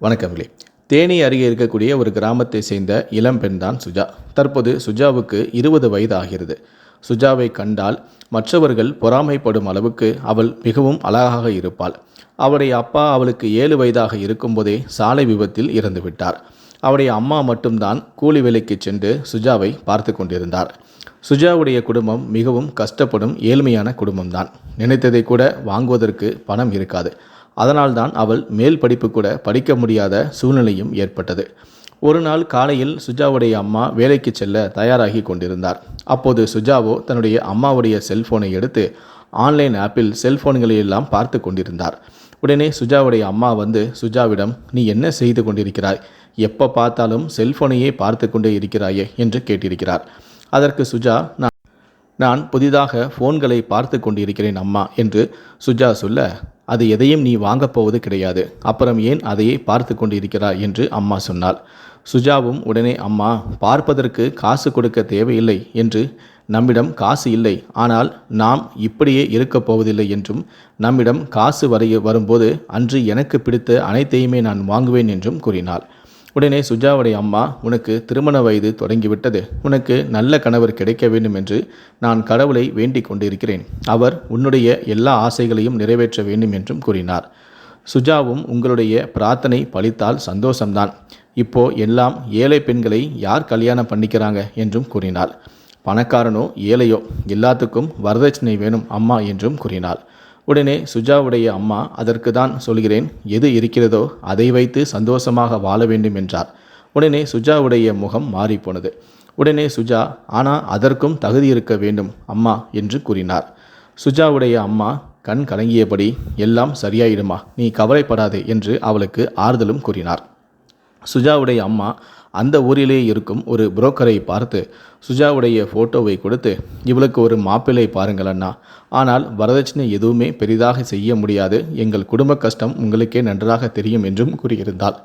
வணக்கங்களே தேனி அருகே இருக்கக்கூடிய ஒரு கிராமத்தை சேர்ந்த இளம்பெண் தான் சுஜா. தற்போது சுஜாவுக்கு இருபது வயது ஆகிறது சுஜாவை கண்டால் மற்றவர்கள் பொறாமைப்படும் அளவுக்கு அவள் மிகவும் அழகாக இருப்பாள். அவருடைய அப்பா அவளுக்கு ஏழு வயதாக இருக்கும்போதே சாலை விபத்தில் இறந்துவிட்டார். அவருடைய அம்மா மட்டும்தான் கூலி வேலைக்கு சென்று சுஜாவை பார்த்து கொண்டிருந்தார். சுஜாவுடைய குடும்பம் மிகவும் கஷ்டப்படும் ஏழ்மையான குடும்பம்தான். நினைத்ததை கூட வாங்குவதற்கு பணம் இருக்காது. அதனால்தான் அவள் மேல் படிப்பு கூட படிக்க முடியாத சூழ்நிலையும் ஏற்பட்டது. ஒரு நாள் காலையில் சுஜாவுடைய அம்மா வேலைக்கு செல்ல தயாராகி கொண்டிருந்தார். அப்போது சுஜாவோ தன்னுடைய அம்மாவுடைய செல்போனை எடுத்து ஆன்லைன் ஆப்பில் செல்போன்களை எல்லாம் பார்த்து கொண்டிருந்தார். உடனே சுஜாவுடைய அம்மா வந்து சுஜாவிடம் நீ என்ன செய்து கொண்டிருக்கிறாய்? எப்போ பார்த்தாலும் செல்போனையே பார்த்து கொண்டே இருக்கிறாயே? என்று கேட்டிருக்கிறார். அதற்கு சுஜா நான் நான் புதிதாக ஃபோன்களை பார்த்து கொண்டிருக்கிறேன் அம்மா என்று சுஜா சொல்ல அது எதையும் நீ வாங்கப் போவது கிடையாது. அப்புறம் ஏன் அதையே பார்த்து கொண்டிருக்கிறாய்? என்று அம்மா சொன்னாள். சுஜாவும் உடனே அம்மா பார்ப்பதற்கு காசு கொடுக்க தேவையில்லை என்று நம்மிடம் காசு இல்லை ஆனால் நாம் இப்படியே இருக்கப் போவதில்லை என்றும் நம்மிடம் காசு வரைய வரும்போது அன்று எனக்கு பிடித்த அனைத்தையுமே நான் வாங்குவேன் என்றும் கூறினாள். உடனே சுஜாவுடைய அம்மா உனக்கு திருமண வயது தொடங்கிவிட்டது. உனக்கு நல்ல கணவர் கிடைக்க வேண்டும் என்று நான் கடவுளை வேண்டிக் கொண்டிருக்கிறேன். அவர் உன்னுடைய எல்லா ஆசைகளையும் நிறைவேற்ற வேண்டும் என்றும் கூறினார். சுஜாவும் உங்களுடைய பிரார்த்தனை பலித்தால் சந்தோஷம்தான். இப்போ எல்லாம் ஏழை பெண்களை யார் கல்யாணம் பண்ணிக்கிறாங்க? என்றும் கூறினாள். பணக்காரனோ ஏழையோ எல்லாத்துக்கும் வரதட்சணை வேணும் அம்மா என்றும் கூறினாள். உடனே சுஜாவுடைய அம்மா அதற்கு தான் சொல்கிறேன் எது இருக்கிறதோ அதை வைத்து சந்தோஷமாக வாழ வேண்டும் என்றார். உடனே சுஜாவுடைய முகம் மாறிப்போனது. உடனே சுஜா ஆனால் அதற்கும் தகுதி இருக்க வேண்டும் அம்மா என்று கூறினார். சுஜாவுடைய அம்மா கண் கலங்கியபடி எல்லாம் சரியாயிடுமா நீ கவலைப்படாதே என்று அவளுக்கு ஆறுதலும் கூறினார். சுஜாவுடைய அம்மா அந்த ஊரிலே இருக்கும் ஒரு புரோக்கரை பார்த்து சுஜாவுடைய ஃபோட்டோவை கொடுத்து இவளுக்கு ஒரு மாப்பிள்ளை பாருங்கள் அண்ணா. ஆனால் வரதட்சணை எதுவுமே பெரிதாக செய்ய முடியாது. எங்கள் குடும்ப கஷ்டம் உங்களுக்கே நன்றாக தெரியும் என்றும் கூறியிருந்தாள்.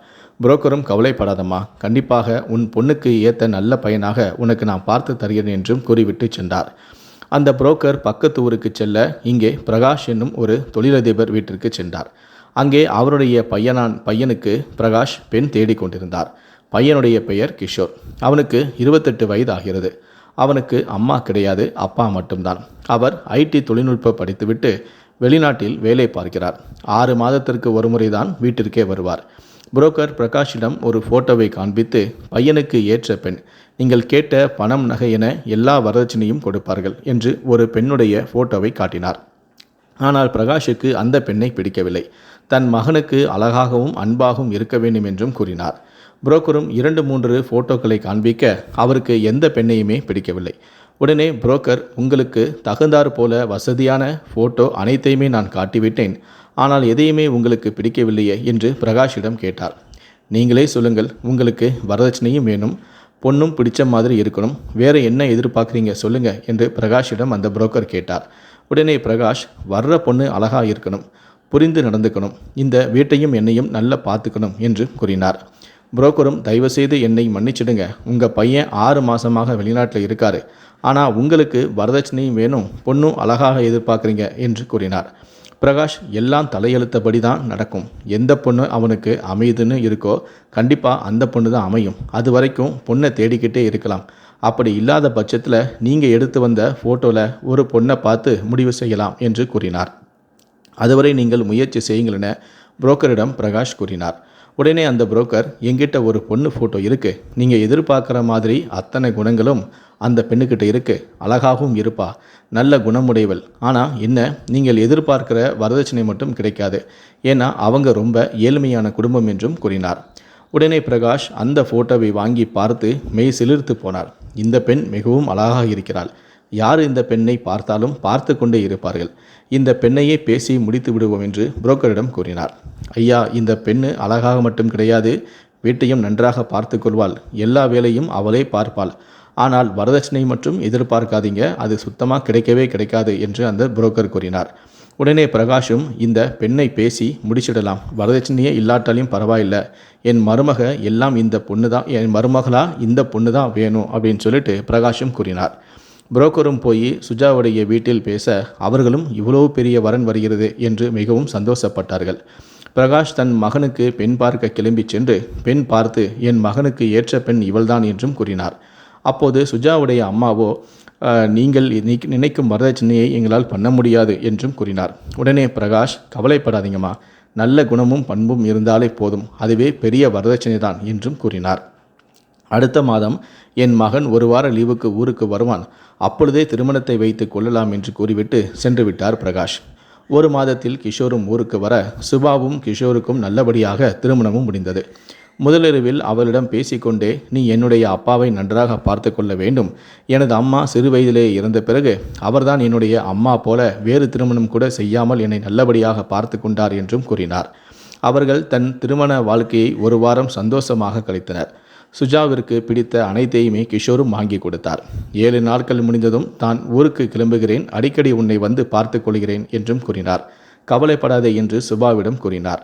புரோக்கரும் கவலைப்படாதம்மா. கண்டிப்பாக உன் பொண்ணுக்கு ஏற்ற நல்ல பையனாக உனக்கு நான் பார்த்து தருகிறேன் என்றும் கூறிவிட்டு சென்றார். அந்த புரோக்கர் பக்கத்து ஊருக்கு செல்ல இங்கே பிரகாஷ் என்னும் ஒரு தொழிலதிபர் வீட்டிற்கு சென்றார். அங்கே அவருடைய பையனான் பையனுக்கு பிரகாஷ் பெண் தேடிக்கொண்டிருந்தார். பையனுடைய பெயர் கிஷோர். அவனுக்கு இருபத்தெட்டு வயது ஆகிறது அவனுக்கு அம்மா கிடையாது அப்பா மட்டும்தான். அவர் ஐடி தொழில்நுட்ப படித்துவிட்டு வெளிநாட்டில் வேலை பார்க்கிறார். ஆறு மாதத்திற்கு ஒருமுறை தான் வீட்டிற்கே வருவார். புரோக்கர் பிரகாஷிடம் ஒரு ஃபோட்டோவை காண்பித்து பையனுக்கு ஏற்ற பெண். நீங்கள் கேட்ட பணம் நகை என எல்லா வரதட்சணையும் கொடுப்பார்கள் என்று ஒரு பெண்ணுடைய ஃபோட்டோவை காட்டினார். ஆனால் பிரகாஷுக்கு அந்த பெண்ணை பிடிக்கவில்லை. தன் மகனுக்கு அழகாகவும் அன்பாகவும் இருக்க வேண்டும் என்றும் கூறினார். புரோக்கரும் இரண்டு மூன்று ஃபோட்டோக்களை காண்பிக்க அவருக்கு எந்த பெண்ணையுமே பிடிக்கவில்லை. உடனே புரோக்கர் உங்களுக்கு தகுந்தாற் போல வசதியான ஃபோட்டோ அனைத்தையுமே நான் காட்டிவிட்டேன். ஆனால் எதையுமே உங்களுக்கு பிடிக்கவில்லையே என்று பிரகாஷிடம் கேட்டார். நீங்களே சொல்லுங்கள் உங்களுக்கு வரதட்சணையும் வேணும். பொண்ணும் பிடிச்ச மாதிரி இருக்கணும். வேறு என்ன எதிர்பார்க்குறீங்க சொல்லுங்க என்று பிரகாஷிடம் அந்த புரோக்கர் கேட்டார். உடனே பிரகாஷ் வர்ற பொண்ணு அழகாக இருக்கணும். புரிந்து நடந்துக்கணும். இந்த வீட்டையும் என்னையும் நல்லா பார்த்துக்கணும் என்று கூறினார். புரோக்கரும் தயவுசெய்து என்னை மன்னிச்சிடுங்க. உங்கள் பையன் ஆறு மாதமாக வெளிநாட்டில் இருக்கார். ஆனால் உங்களுக்கு வரதட்சணையும் வேணும். பொண்ணும் அழகாக எதிர்பார்க்குறீங்க என்று கூறினார். பிரகாஷ் எல்லாம் தலையெழுத்தபடி தான் நடக்கும். எந்த பொண்ணு அவனுக்கு அமையுதுன்னு இருக்கோ கண்டிப்பாக அந்த பொண்ணு தான் அமையும். அது வரைக்கும் பொண்ணை தேடிக்கிட்டே இருக்கலாம். அப்படி இல்லாத பட்சத்தில் நீங்கள் எடுத்து வந்த ஃபோட்டோவில் ஒரு பொண்ணை பார்த்து முடிவு செய்யலாம் என்று கூறினார். அதுவரை நீங்கள் முயற்சி செய்யுங்கள் என புரோக்கரிடம் பிரகாஷ் கூறினார். உடனே அந்த புரோக்கர் எங்கிட்ட ஒரு பொண்ணு ஃபோட்டோ இருக்குது நீங்கள் எதிர்பார்க்குற மாதிரி அத்தனை குணங்களும் அந்த பெண்ணுக்கிட்ட இருக்குது அழகாகவும் இருப்பா. நல்ல குணமுடையவள். ஆனால் என்ன? நீங்கள் எதிர்பார்க்கிற வரதட்சணை மட்டும் கிடைக்காது. ஏன்னா அவங்க ரொம்ப ஏழ்மையான குடும்பம் என்றும் கூறினார். உடனே பிரகாஷ் அந்த ஃபோட்டோவை வாங்கி பார்த்து மெய் சிலிர்த்து போனார். இந்த பெண் மிகவும் அழகாக இருக்கிறாள். யார் இந்த பெண்ணை பார்த்தாலும் பார்த்து கொண்டே இருப்பார்கள். இந்த பெண்ணையே பேசி முடித்து விடுவோம் என்று புரோக்கரிடம் கூறினார். ஐயா இந்த பெண்ணு அழகாக மட்டும் கிடையாது வீட்டையும் நன்றாக பார்த்து கொள்வாள். எல்லா வேலையும் அவளே பார்ப்பாள். ஆனால் வரதட்சணை மட்டும் எதிர்பார்க்காதீங்க அது சுத்தமாக கிடைக்கவே கிடைக்காது என்று அந்த புரோக்கர் கூறினார். உடனே பிரகாஷும் இந்த பெண்ணை பேசி முடிச்சிடலாம். வரதட்சணையே இல்லாட்டாலையும் பரவாயில்லை. என் மருமக எல்லாம் இந்த பொண்ணு தான் என் மருமகளா இந்த பொண்ணு தான் வேணும் அப்படின்னு சொல்லிட்டு பிரகாஷும் கூறினார். புரோக்கரும் போய் சுஜாவுடைய வீட்டில் பேச அவர்களும் இவ்வளவு பெரிய வரன் வருகிறது என்று மிகவும் சந்தோஷப்பட்டார்கள். பிரகாஷ் தன் மகனுக்கு பெண் பார்க்க கிளம்பிச் சென்று பெண் பார்த்து என் மகனுக்கு ஏற்ற பெண் இவள்தான் என்றும் கூறினார். அப்போது சுஜாவுடைய அம்மாவோ நீங்கள் நினைக்கும் வரதட்சணையை எங்களால் பண்ண முடியாது என்றும் கூறினார். உடனே பிரகாஷ் கவலைப்படாதீங்கம்மா. நல்ல குணமும் பண்பும் இருந்தாலே போதும். அதுவே பெரிய வரதட்சணை தான் என்றும் கூறினார். அடுத்த மாதம் என் மகன் ஒரு வார லீவுக்கு ஊருக்கு வருவான். அப்பொழுதே திருமணத்தை வைத்து கொள்ளலாம் என்று கூறிவிட்டு சென்று விட்டார் பிரகாஷ். ஒரு மாதத்தில் கிஷோரும் ஊருக்கு வர சுபாவும் கிஷோருக்கும் நல்லபடியாக திருமணமும் முடிந்தது. முதலிரவில் அவளிடம் பேசிக்கொண்டே நீ என்னுடைய அப்பாவை நன்றாக பார்த்து கொள்ள வேண்டும். எனது அம்மா சிறு வயதிலே இறந்த பிறகு அவர்தான் என்னுடைய அம்மா போல வேறு திருமணம் கூட செய்யாமல் என்னை நல்லபடியாக பார்த்து கொண்டார் என்றும் கூறினார். அவர்கள் தன் திருமண வாழ்க்கையை ஒரு வாரம் சந்தோஷமாக கழித்தனர். சுஜாவிற்கு பிடித்த அனைத்தையுமே கிஷோரும் வாங்கி கொடுத்தார் ஏழு நாட்கள் முடிந்ததும் தான் ஊருக்கு கிளம்புகிறேன் அடிக்கடி உன்னை வந்து பார்த்து கொள்கிறேன் என்றும் கூறினார். கவலைப்படாதே என்று சுபாவிடம் கூறினார்.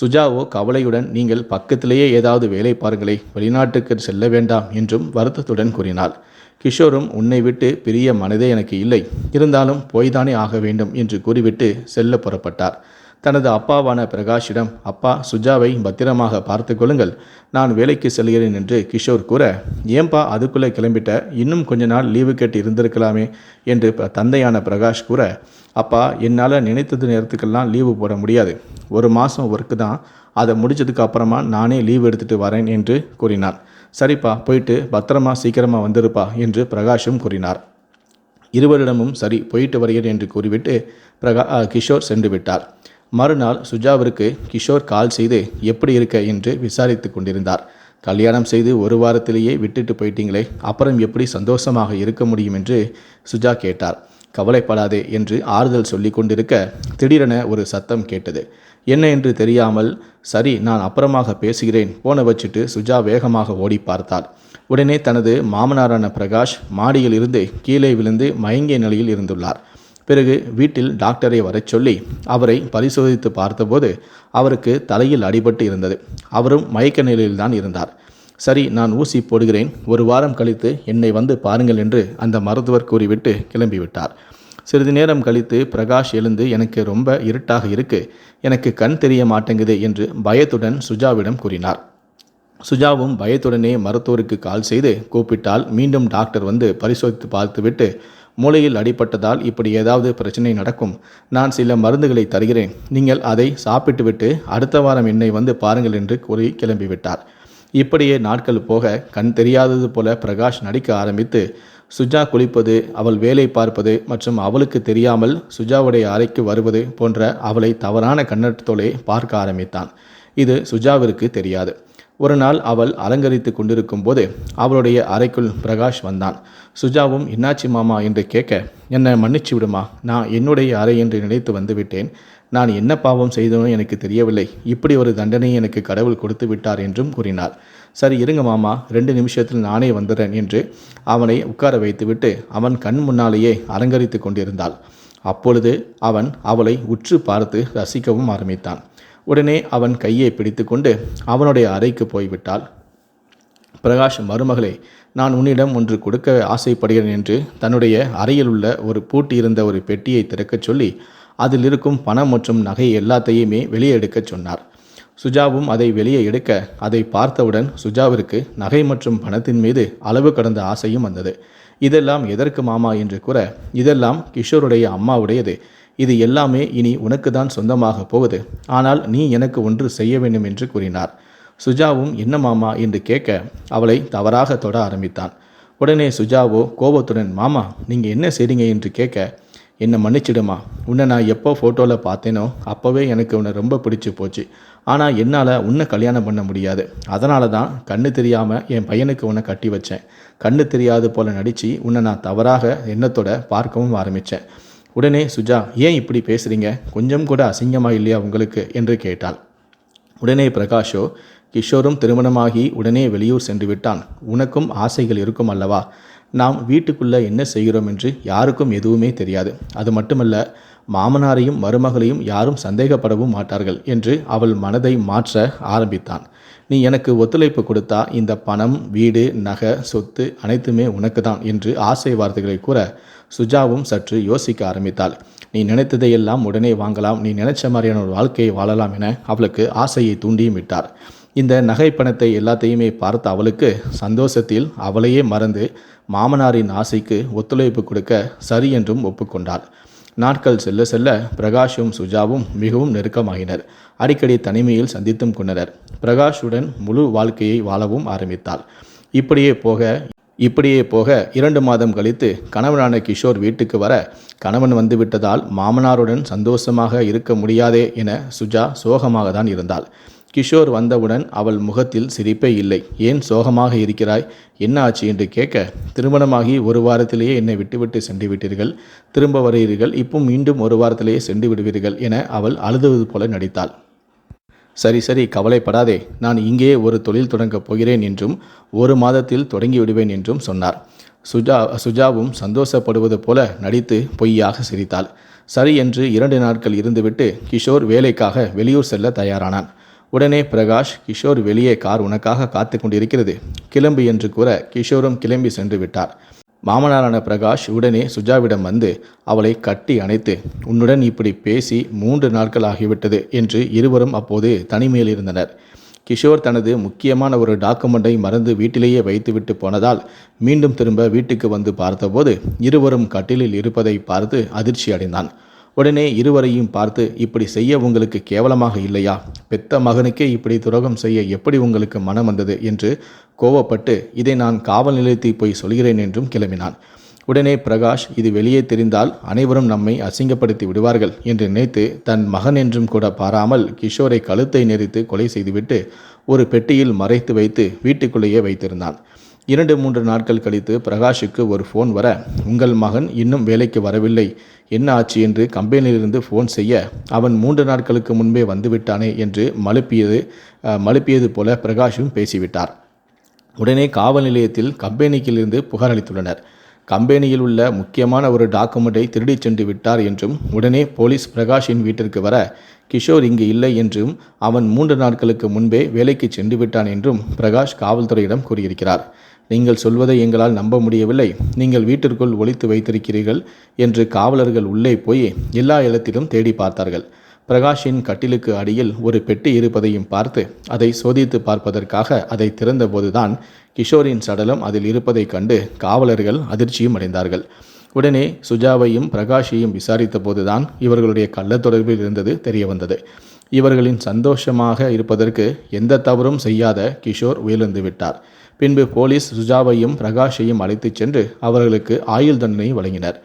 சுஜாவோ கவலையுடன் நீங்கள் பக்கத்திலேயே ஏதாவது வேலை பாருங்களே வெளிநாட்டுக்கு செல்ல வேண்டாம் என்றும் வருத்தத்துடன் கூறினாள். கிஷோரும் உன்னை விட்டு பிரிய மனதே எனக்கு இல்லை இருந்தாலும் போய்தானே ஆக வேண்டும் என்று கூறிவிட்டு செல்ல புறப்பட்டார். தனது அப்பாவான பிரகாஷிடம் அப்பா சுஜாவை பத்திரமாக பார்த்து கொள்ளுங்கள். நான் வேலைக்கு செல்கிறேன் என்று கிஷோர் கூற ஏன்பா அதுக்குள்ளே கிளம்பிட்ட? இன்னும் கொஞ்ச நாள் லீவு கேட்டு இருந்திருக்கலாமே என்று ப- தந்தையான பிரகாஷ் கூற அப்பா என்னால் நினைத்தது நேரத்துக்கெல்லாம் லீவு போட முடியாது. ஒரு மாதம் ஒர்க்கு தான். அதை முடிச்சதுக்கு அப்புறமா நானே லீவ் எடுத்துட்டு வரேன் என்று கூறினார். சரிப்பா போயிட்டு பத்திரமா சீக்கிரமாக வந்திருப்பா என்று பிரகாஷும் கூறினார். இருவரிடமும் சரி போயிட்டு வருகிறேன் என்று கூறிவிட்டு பிரகா கிஷோர் சென்று விட்டார். மறுநாள் சுஜாவிற்கு கிஷோர் கால் செய்து எப்படி இருக்க? என்று விசாரித்து கொண்டிருந்தார். கல்யாணம் செய்து ஒரு வாரத்திலேயே விட்டுட்டு போயிட்டீங்களே அப்புறம் எப்படி சந்தோஷமாக இருக்க முடியும் என்று சுஜா கேட்டார். கவலைப்படாதே என்று ஆறுதல் சொல்லி கொண்டிருக்க திடீரென ஒரு சத்தம் கேட்டது. என்ன என்று தெரியாமல் சரி நான் அப்புறமாக பேசுகிறேன் போன வச்சுட்டு சுஜா வேகமாக ஓடி பார்த்தார் உடனே தனது மாமனாரான பிரகாஷ் மாடியில் இருந்து கீழே விழுந்து மயங்கிய நிலையில் இருந்துள்ளார். பிறகு வீட்டில் டாக்டரை வரச் சொல்லி அவரை பரிசோதித்து பார்த்தபோது அவருக்கு தலையில் அடிபட்டு இருந்தது. அவரும் மயக்க நிலையில்தான் இருந்தார். சரி நான் ஊசி போடுகிறேன். ஒரு வாரம் கழித்து என்னை வந்து பாருங்கள் என்று அந்த மருத்துவர் கூறிவிட்டு கிளம்பிவிட்டார். சிறிது நேரம் கழித்து பிரகாஷ் எழுந்து எனக்கு ரொம்ப இருட்டாக இருக்கு. எனக்கு கண் தெரிய மாட்டேங்குது என்று பயத்துடன் சுஜாவிடம் கூறினார். சுஜாவும் பயத்துடனே மருத்துவருக்கு கால் செய்து கூப்பிட்டால் மீண்டும் டாக்டர் வந்து பரிசோதித்து பார்த்துவிட்டு மூளையில் அடிபட்டதால் இப்படி ஏதாவது பிரச்சனை நடக்கும். நான் சில மருந்துகளை தருகிறேன். நீங்கள் அதை சாப்பிட்டுவிட்டு அடுத்த வாரம் என்னை வந்து பாருங்கள் என்று கூறி கிளம்பிவிட்டார். இப்படியே நாட்கள் போக கண் தெரியாதது போல பிரகாஷ் நடிக்க ஆரம்பித்து சுஜா குளிப்பது அவள் வேலை பார்ப்பது மற்றும் அவளுக்கு தெரியாமல் சுஜாவுடைய அறைக்கு வருவது போன்ற அவளை தவறான கண்ணட்டத்தோலே பார்க்க ஆரம்பித்தான். இது சுஜாவிற்கு தெரியாது. ஒரு நாள் அவள் அலங்கரித்து கொண்டிருக்கும் போது அவளுடைய அறைக்குள் பிரகாஷ் வந்தான். சுஜாவும் இன்னாச்சி மாமா? என்று கேட்க என்னை மன்னிச்சு விடுமா? நான் என்னுடைய அறை என்று நினைத்து வந்துவிட்டேன் நான் என்ன பாவம் செய்தனோ எனக்கு தெரியவில்லை. இப்படி ஒரு தண்டனையை எனக்கு கடவுள் கொடுத்து விட்டார் என்றும் கூறினார் சரி இருங்க மாமா. ரெண்டு நிமிஷத்தில் நானே வந்துடுறேன் என்று அவனை உட்கார வைத்துவிட்டு அவன் கண் முன்னாலேயே அலங்கரித்து கொண்டிருந்தாள். அப்பொழுது அவன் அவளை உற்று பார்த்து ரசிக்கவும் ஆரம்பித்தான். உடனே அவன் கையை பிடித்துக்கொண்டு அவனுடைய அறைக்கு போய்விட்டாள். பிரகாஷ் மருமகளே நான் உன்னிடம் ஒன்று கொடுக்க ஆசைப்படுகிறேன் என்று தன்னுடைய அறையில் உள்ள ஒரு பூட்டி இருந்த ஒரு பெட்டியை திறக்கச் சொல்லி அதில் இருக்கும் பணம் மற்றும் நகை எல்லாத்தையுமே வெளியே எடுக்கச் சொன்னார். சுஜாவும் அதை வெளியே எடுக்க அதை பார்த்தவுடன் சுஜாவிற்கு நகை மற்றும் பணத்தின் மீது அளவு கடந்த ஆசையும் வந்தது. இதெல்லாம் எதற்கு மாமா என்று கூற இதெல்லாம் கிஷோருடைய அம்மாவுடையது. இது எல்லாமே இனி உனக்கு தான் சொந்தமாக போகுது. ஆனால் நீ எனக்கு ஒன்று செய்ய வேண்டும் என்று கூறினார். சுஜாவும் என்ன மாமா என்று கேட்க அவளை தவறாக தொட ஆரம்பித்தான். உடனே சுஜாவோ கோபத்துடன் மாமா நீங்கள் என்ன செய்றீங்க என்று கேட்க என்னை மன்னிச்சிடுமா? உன்னை நான் எப்போ ஃபோட்டோவில் பார்த்தேனோ அப்போவே எனக்கு உன்னை ரொம்ப பிடிச்சி போச்சு. ஆனால் என்னால் உன்னை கல்யாணம் பண்ண முடியாது. அதனால தான் கண்ணு தெரியாமல் என் பையனுக்கு உன்னை கட்டி வச்சேன். கண்ணு தெரியாது போல நடித்து உன்னை நான் தவறாக எண்ணத்தோட பார்க்கவும் ஆரம்பித்தேன் உடனே சுஜா ஏன் இப்படி பேசுகிறீங்க கொஞ்சம் கூட அசிங்கமா இல்லையா உங்களுக்கு? என்று கேட்டாள். உடனே பிரகாஷோ கிஷோரும் திருமணமாகி உடனே வெளியூர் சென்று விட்டான். உனக்கும் ஆசைகள் இருக்கும் அல்லவா? நாம் வீட்டுக்குள்ளே என்ன செய்கிறோம் என்று யாருக்கும் எதுவுமே தெரியாது. அது மட்டுமல்ல மாமனாரையும் மருமகளையும் யாரும் சந்தேகப்படவும் மாட்டார்கள் என்று அவள் மனதை மாற்ற ஆரம்பித்தான். நீ எனக்கு ஒத்துழைப்பு கொடுத்தா இந்த பணம் வீடு நகை சொத்து அனைத்துமே உனக்கு தான் என்று ஆசை வார்த்தைகளை கூற சுஜாவும் சற்று யோசிக்க ஆரம்பித்தாள். நீ நினைத்ததையெல்லாம் உடனே வாங்கலாம். நீ நினைச்ச மாதிரியான ஒரு வாழ்க்கையை வாழலாம் என அவளுக்கு ஆசையை தூண்டியும் விட்டார். இந்த நகை பணத்தை எல்லாத்தையுமே பார்த்த அவளுக்கு சந்தோஷத்தில் அவளையே மறந்து மாமனாரின் ஆசைக்கு ஒத்துழைப்பு கொடுக்க சரி என்றும் ஒப்புக்கொண்டாள். நாட்கள் செல்ல செல்ல பிரகாஷும் சுஜாவும் மிகவும் நெருக்கமாகினர் அடிக்கடி தனிமையில் சந்தித்தும் கொண்டனர். பிரகாஷுடன் முழு வாழ்க்கையை வாழவும் ஆரம்பித்தாள். இப்படியே போக இப்படியே போக இரண்டு மாதம் கழித்து கணவனான கிஷோர் வீட்டுக்கு வர கணவன் வந்துவிட்டதால் மாமனாருடன் சந்தோஷமாக இருக்க முடியாதே என சுஜா சோகமாக தான் இருந்தாள். கிஷோர் வந்தவுடன் அவள் முகத்தில் சிரிப்பே இல்லை. ஏன் சோகமாக இருக்கிறாய்? என்ன ஆச்சு? என்று கேட்க திருமணமாகி ஒரு வாரத்திலேயே என்னை விட்டுவிட்டு சென்று விட்டீர்கள். திரும்ப வருகிறீர்கள். இப்போ மீண்டும் ஒரு வாரத்திலேயே சென்று விடுவீர்கள் என அவள் அழுதுவது போல நடித்தாள். சரி சரி கவலைப்படாதே. நான் இங்கே ஒரு தொழில் தொடங்கப் போகிறேன் என்றும் ஒரு மாதத்தில் தொடங்கி விடுவேன் என்றும் சொன்னார். சுஜா சுஜாவும் சந்தோஷப்படுவது போல நடித்து பொய்யாக சிரித்தாள். சரி என்று இரண்டு நாட்கள் இருந்துவிட்டு கிஷோர் வேலைக்காக வெளியூர் செல்ல தயாரானான். உடனே பிரகாஷ் கிஷோர் வெளியே கார் உனக்காக காத்து கொண்டிருக்கிறது. கிளம்பு என்று கூற கிஷோரும் கிளம்பி சென்று விட்டார். மாமனாரான பிரகாஷ் உடனே சுஜாவிடம் வந்து அவளை கட்டி அணைத்து உன்னுடன் இப்படி பேசி மூன்று நாட்கள் ஆகிவிட்டது என்று இருவரும் அப்போது தனிமையில் இருந்தனர். கிஷோர் தனது முக்கியமான ஒரு டாக்குமெண்ட்டை மறந்து வீட்டிலேயே வைத்துவிட்டு போனதால் மீண்டும் திரும்ப வீட்டுக்கு வந்து பார்த்தபோது இருவரும் கட்டிலில் இருப்பதை பார்த்து அதிர்ச்சி அடைந்தான் உடனே இருவரையும் பார்த்து இப்படி செய்ய உங்களுக்கு கேவலமாக இல்லையா? பெத்த மகனுக்கே இப்படி துரோகம் செய்ய எப்படி உங்களுக்கு மனம் வந்தது? என்று கோவப்பட்டு இதை நான் காவல் நிலையத்தில் போய் சொல்கிறேன் என்றும் கிளம்பினான். உடனே பிரகாஷ் இது வெளியே தெரிந்தால் அனைவரும் நம்மை அசிங்கப்படுத்தி விடுவார்கள் என்று நினைத்து தன் மகன் என்றும் கூட பாராமல் கிஷோரை கழுத்தை நெறித்து கொலை செய்துவிட்டு ஒரு பெட்டியில் மறைத்து வைத்து வீட்டுக்குள்ளேயே வைத்திருந்தான். இரண்டு மூன்று நாட்கள் கழித்து பிரகாஷுக்கு ஒரு ஃபோன் வர உங்கள் மகன் இன்னும் வேலைக்கு வரவில்லை. என்ன ஆச்சு? என்று கம்பெனியிலிருந்து ஃபோன் செய்ய அவன் மூன்று நாட்களுக்கு முன்பே வந்துவிட்டானே என்று மழுப்பியது மழுப்பியது போல பிரகாஷும் பேசிவிட்டார். உடனே காவல் நிலையத்தில் கம்பெனிக்கிலிருந்து புகார் அளித்துள்ளனர். கம்பெனியில் உள்ள முக்கியமான ஒரு டாக்குமெண்ட்டை திருடிச் சென்று விட்டார் என்றும் உடனே போலீஸ் பிரகாஷின் வீட்டிற்கு வர கிஷோர் இங்கு இல்லை என்றும் அவன் மூன்று நாட்களுக்கு முன்பே வேலைக்கு சென்று விட்டான் என்றும் பிரகாஷ் காவல்துறையிடம் கூறியிருக்கிறார். நீங்கள் சொல்வதை எங்களால் நம்ப முடியவில்லை. நீங்கள் வீட்டிற்குள் ஒழித்து வைத்திருக்கிறீர்கள் என்று காவலர்கள் உள்ளே போய் எல்லா இடத்திலும் தேடி பார்த்தார்கள். பிரகாஷின் கட்டிலுக்கு அடியில் ஒரு பெட்டி இருப்பதையும் பார்த்து அதை சோதித்து பார்ப்பதற்காக அதை திறந்தபோதுதான் கிஷோரின் சடலம் அதில் இருப்பதைக் கண்டு காவலர்கள் அதிர்ச்சியும் அடைந்தார்கள். உடனே சுஜாவையும் பிரகாஷையும் விசாரித்த போதுதான் இவர்களுடைய கள்ள தொடர்பில் இருந்தது தெரிய வந்தது. இவர்களின் சந்தோஷமாக இருப்பதற்கு எந்த தவறும் செய்யாத கிஷோர் உயர்ந்து விட்டார். பின்பு போலீஸ் சுஜாவையும் பிரகாஷையும் அழைத்துச் சென்று அவர்களுக்கு ஆயுள் தண்டனை வழங்கினர்.